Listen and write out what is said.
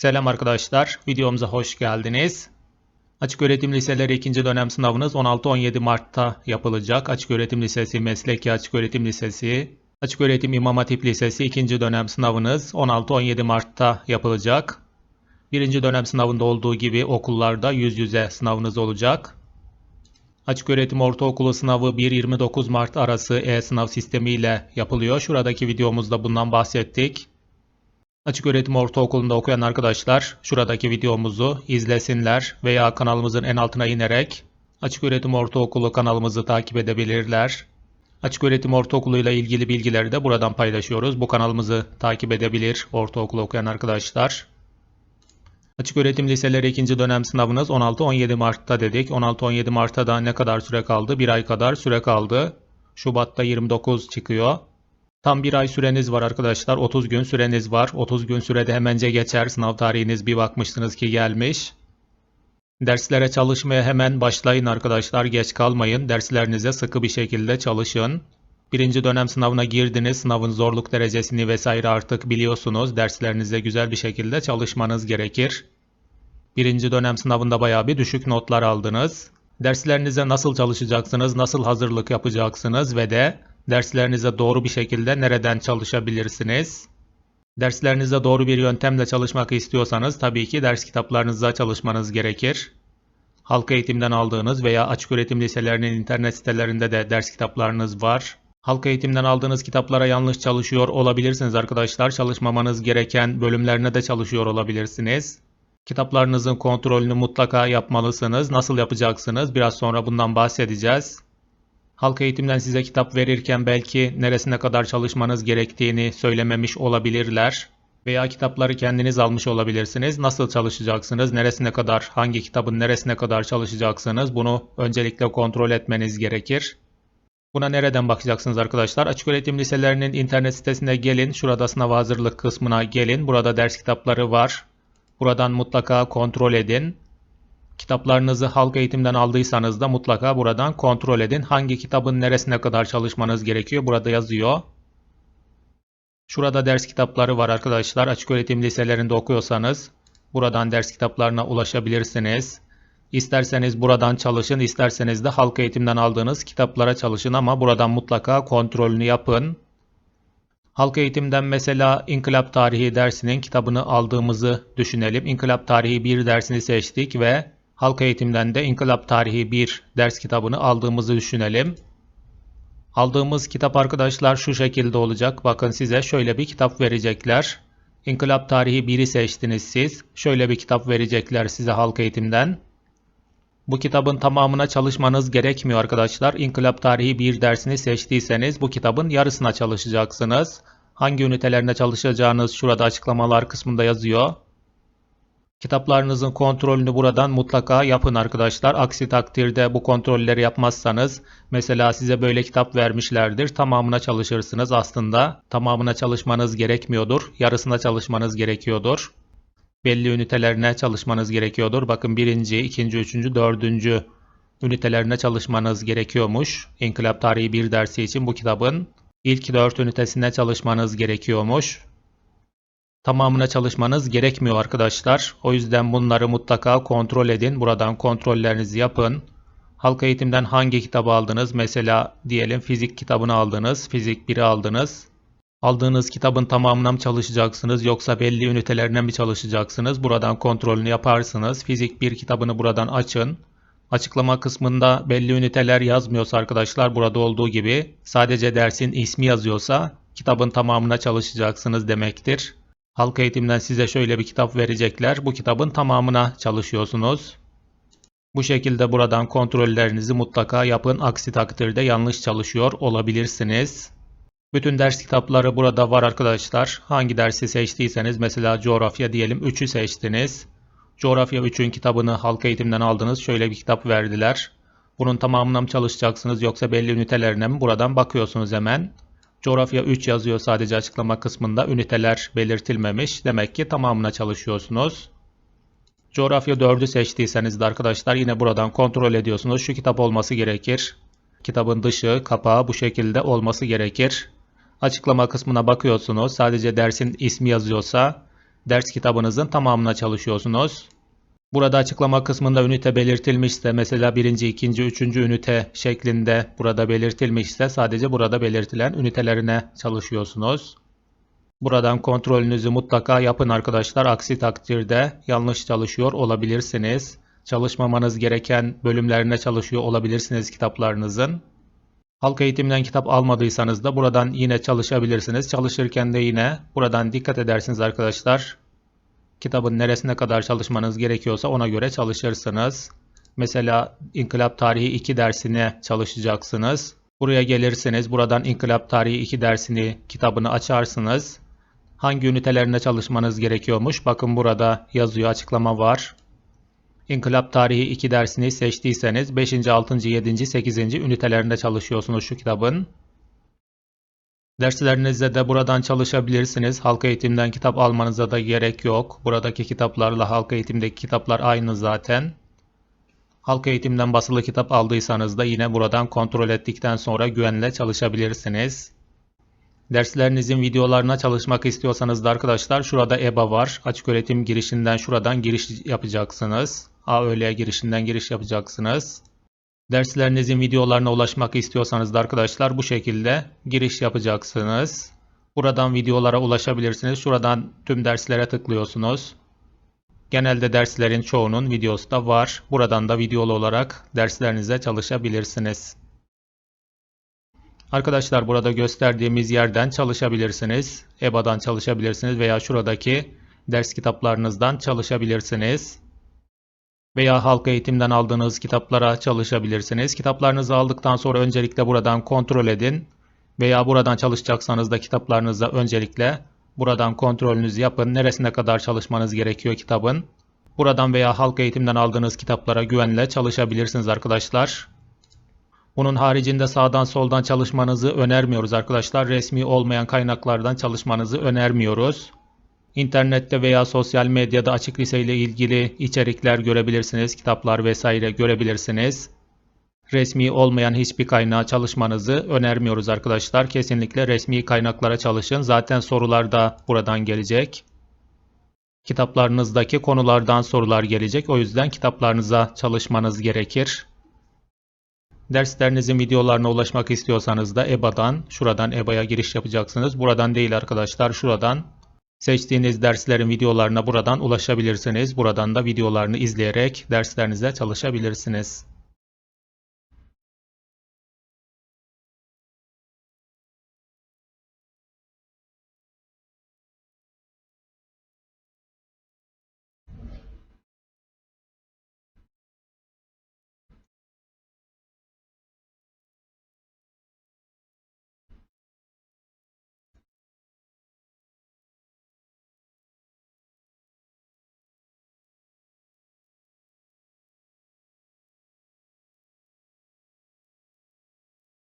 Selam arkadaşlar, videomuza hoş geldiniz. Açık Öğretim Liseleri 2. dönem sınavınız 16-17 Mart'ta yapılacak. Açık Öğretim Lisesi, Mesleki Açık Öğretim Lisesi, Açık Öğretim İmam Hatip Lisesi 2. dönem sınavınız 16-17 Mart'ta yapılacak. Birinci dönem sınavında olduğu gibi okullarda yüz yüze sınavınız olacak. Açık Öğretim Ortaokulu sınavı 1-29 Mart arası e-sınav sistemiyle yapılıyor. Şuradaki videomuzda bundan bahsettik. Açık Öğretim Ortaokulu'nda okuyan arkadaşlar şuradaki videomuzu izlesinler veya kanalımızın en altına inerek Açık Öğretim Ortaokulu kanalımızı takip edebilirler. Açık Öğretim Ortaokulu ile ilgili bilgileri de buradan paylaşıyoruz. Bu kanalımızı takip edebilir ortaokulu okuyan arkadaşlar. Açık Öğretim Liseleri 2. dönem sınavınız 16-17 Mart'ta dedik. 16-17 Mart'ta da ne kadar süre kaldı? Bir ay kadar süre kaldı. Şubat'ta 29 çıkıyor. Tam bir ay süreniz var arkadaşlar. 30 gün süreniz var. 30 gün sürede hemence geçer. Sınav tarihiniz bir bakmışsınız ki gelmiş. Derslere çalışmaya hemen başlayın arkadaşlar. Geç kalmayın. Derslerinize sıkı bir şekilde çalışın. Birinci dönem sınavına girdiniz. Sınavın zorluk derecesini vesaire artık biliyorsunuz. Derslerinize güzel bir şekilde çalışmanız gerekir. Birinci dönem sınavında bayağı bir düşük notlar aldınız. Derslerinize nasıl çalışacaksınız, nasıl hazırlık yapacaksınız ve de derslerinize doğru bir şekilde nereden çalışabilirsiniz? Derslerinize doğru bir yöntemle çalışmak istiyorsanız tabii ki ders kitaplarınızda çalışmanız gerekir. Halk eğitimden aldığınız veya açık öğretim liselerinin internet sitelerinde de ders kitaplarınız var. Halk eğitimden aldığınız kitaplara yanlış çalışıyor olabilirsiniz arkadaşlar. Çalışmamanız gereken bölümlerine de çalışıyor olabilirsiniz. Kitaplarınızın kontrolünü mutlaka yapmalısınız. Nasıl yapacaksınız? Biraz sonra bundan bahsedeceğiz. Halk eğitimden size kitap verirken belki neresine kadar çalışmanız gerektiğini söylememiş olabilirler. Veya kitapları kendiniz almış olabilirsiniz. Nasıl çalışacaksınız? Neresine kadar, hangi kitabın neresine kadar çalışacaksınız? Bunu öncelikle kontrol etmeniz gerekir. Buna nereden bakacaksınız arkadaşlar? Açık öğretim liselerinin internet sitesine gelin. Şurada sınav hazırlık kısmına gelin. Burada ders kitapları var. Buradan mutlaka kontrol edin. Kitaplarınızı halk eğitimden aldıysanız da mutlaka buradan kontrol edin. Hangi kitabın neresine kadar çalışmanız gerekiyor? Burada yazıyor. Şurada ders kitapları var arkadaşlar. Açık öğretim liselerinde okuyorsanız buradan ders kitaplarına ulaşabilirsiniz. İsterseniz buradan çalışın, isterseniz de halk eğitimden aldığınız kitaplara çalışın ama buradan mutlaka kontrolünü yapın. Halk eğitimden mesela İnkılap Tarihi dersinin kitabını aldığımızı düşünelim. İnkılap Tarihi 1 dersini seçtik ve halk eğitimden de İnkılap Tarihi 1 ders kitabını aldığımızı düşünelim. Aldığımız kitap arkadaşlar şu şekilde olacak. Bakın size şöyle bir kitap verecekler. İnkılap Tarihi 1'i seçtiniz siz. Şöyle bir kitap verecekler size halk eğitimden. Bu kitabın tamamına çalışmanız gerekmiyor arkadaşlar. İnkılap Tarihi 1 dersini seçtiyseniz bu kitabın yarısına çalışacaksınız. Hangi ünitelerine çalışacağınız şurada açıklamalar kısmında yazıyor. Kitaplarınızın kontrolünü buradan mutlaka yapın arkadaşlar. Aksi takdirde bu kontrolleri yapmazsanız mesela size böyle kitap vermişlerdir. Tamamına çalışırsınız aslında. Tamamına çalışmanız gerekmiyordur. Yarısına çalışmanız gerekiyordur belli ünitelerine çalışmanız gerekiyordur. Bakın birinci, ikinci, üçüncü, dördüncü ünitelerine çalışmanız gerekiyormuş. İnkılap Tarihi 1 dersi için bu kitabın ilk dört ünitesine çalışmanız gerekiyormuş. Tamamına çalışmanız gerekmiyor arkadaşlar. O yüzden bunları mutlaka kontrol edin. Buradan kontrollerinizi yapın. Halk eğitimden hangi kitabı aldınız? Mesela diyelim fizik kitabını aldınız. Fizik 1'i aldınız. Aldığınız kitabın tamamına mı çalışacaksınız yoksa belli ünitelerine mi çalışacaksınız? Buradan kontrolünü yaparsınız. Fizik 1 kitabını buradan açın. Açıklama kısmında belli üniteler yazmıyorsa arkadaşlar burada olduğu gibi sadece dersin ismi yazıyorsa kitabın tamamına çalışacaksınız demektir. Halk eğitimden size şöyle bir kitap verecekler. Bu kitabın tamamına çalışıyorsunuz. Bu şekilde buradan kontrollerinizi mutlaka yapın. Aksi takdirde yanlış çalışıyor olabilirsiniz. Bütün ders kitapları burada var arkadaşlar. Hangi dersi seçtiyseniz mesela coğrafya diyelim 3'ü seçtiniz. Coğrafya 3'ün kitabını halk eğitimden aldınız. Şöyle bir kitap verdiler. Bunun tamamına mı çalışacaksınız yoksa belli ünitelerine mi? Buradan bakıyorsunuz hemen. Coğrafya 3 yazıyor sadece açıklama kısmında. Üniteler belirtilmemiş. Demek ki tamamına çalışıyorsunuz. Coğrafya 4'ü seçtiyseniz de arkadaşlar yine buradan kontrol ediyorsunuz. Şu kitap olması gerekir. Kitabın dışı, kapağı bu şekilde olması gerekir. Açıklama kısmına bakıyorsunuz. Sadece dersin ismi yazıyorsa ders kitabınızın tamamına çalışıyorsunuz. Burada açıklama kısmında ünite belirtilmişse mesela birinci, ikinci, üçüncü ünite şeklinde burada belirtilmişse sadece burada belirtilen ünitelerine çalışıyorsunuz. Buradan kontrolünüzü mutlaka yapın arkadaşlar. Aksi takdirde yanlış çalışıyor olabilirsiniz. Çalışmamanız gereken bölümlerine çalışıyor olabilirsiniz kitaplarınızın. Halk eğitimden kitap almadıysanız da buradan yine çalışabilirsiniz. Çalışırken de yine buradan dikkat edersiniz arkadaşlar. Kitabın neresine kadar çalışmanız gerekiyorsa ona göre çalışırsınız. Mesela İnkılap Tarihi 2 dersine çalışacaksınız. Buraya gelirsiniz. Buradan İnkılap Tarihi 2 dersini, kitabını açarsınız. Hangi ünitelerine çalışmanız gerekiyormuş? Bakın burada yazıyor, açıklama var. İnkılap Tarihi 2 dersini seçtiyseniz 5. 6. 7. 8. ünitelerinde çalışıyorsunuz şu kitabın. Derslerinizde de buradan çalışabilirsiniz. Halk eğitimden kitap almanıza da gerek yok. Buradaki kitaplarla halk eğitimdeki kitaplar aynı zaten. Halk eğitimden basılı kitap aldıysanız da yine buradan kontrol ettikten sonra güvenle çalışabilirsiniz. Derslerinizin videolarına çalışmak istiyorsanız da arkadaşlar şurada EBA var. Açık öğretim girişinden şuradan giriş yapacaksınız. AÖL'ye girişinden giriş yapacaksınız. Derslerinizin videolarına ulaşmak istiyorsanız da arkadaşlar bu şekilde giriş yapacaksınız. Buradan videolara ulaşabilirsiniz. Şuradan tüm derslere tıklıyorsunuz. Genelde derslerin çoğunun videosu da var. Buradan da videolu olarak derslerinize çalışabilirsiniz. Arkadaşlar burada gösterdiğimiz yerden çalışabilirsiniz. EBA'dan çalışabilirsiniz veya şuradaki ders kitaplarınızdan çalışabilirsiniz. Veya halk eğitimden aldığınız kitaplara çalışabilirsiniz. Kitaplarınızı aldıktan sonra öncelikle buradan kontrol edin. Veya buradan çalışacaksanız da kitaplarınızı öncelikle buradan kontrolünüzü yapın. Neresine kadar çalışmanız gerekiyor kitabın. Buradan veya halk eğitimden aldığınız kitaplara güvenle çalışabilirsiniz arkadaşlar. Bunun haricinde sağdan soldan çalışmanızı önermiyoruz arkadaşlar. Resmi olmayan kaynaklardan çalışmanızı önermiyoruz. İnternette veya sosyal medyada açık lise ile ilgili içerikler görebilirsiniz, kitaplar vesaire görebilirsiniz. Resmi olmayan hiçbir kaynağa çalışmanızı önermiyoruz arkadaşlar. Kesinlikle resmi kaynaklara çalışın. Zaten sorular da buradan gelecek. Kitaplarınızdaki konulardan sorular gelecek. O yüzden kitaplarınıza çalışmanız gerekir. Derslerinizin videolarına ulaşmak istiyorsanız da EBA'dan, şuradan EBA'ya giriş yapacaksınız. Buradan değil arkadaşlar, şuradan seçtiğiniz derslerin videolarına buradan ulaşabilirsiniz. Buradan da videolarını izleyerek derslerinize çalışabilirsiniz.